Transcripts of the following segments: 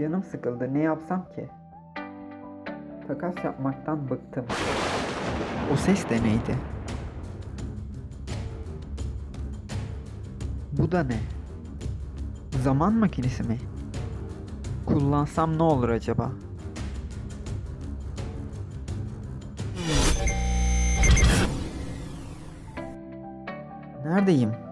Canım sıkıldı. Ne yapsam ki? Takas yapmaktan bıktım. O ses de neydi? Bu da ne? Zaman makinesi mi? Kullansam ne olur acaba? Neredeyim?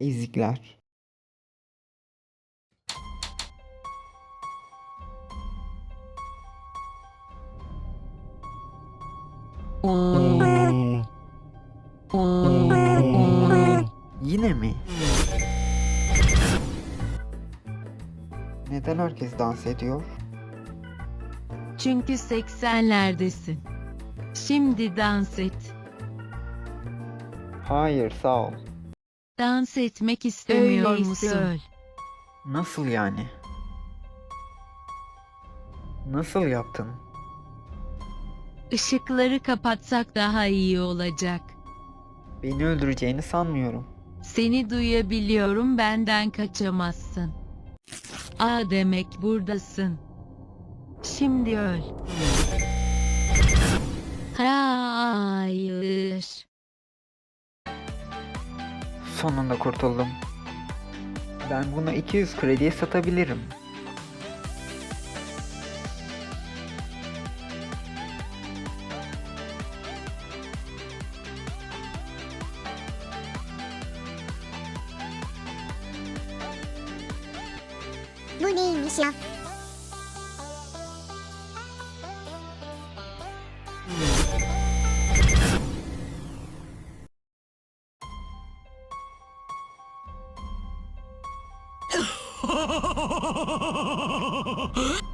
Ezikler. Yine mi? Neden herkes dans ediyor? Çünkü 80'lerdesin. Şimdi dans et. Hayır, sağ ol. Dans etmek istemiyor Öyleyse musun? öl. Nasıl yani? Nasıl yaptın? Işıkları kapatsak daha iyi olacak. Beni öldüreceğini sanmıyorum. Seni duyabiliyorum benden kaçamazsın. A demek buradasın. Şimdi öl. Sonunda kurtuldum. Ben bunu 200 krediye satabilirim. Bu neymiş ya? はあ?